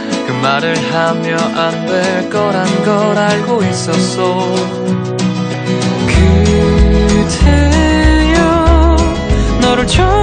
말을 하며 안 될 거란 걸 알고 있었어. 그대여 너를 처음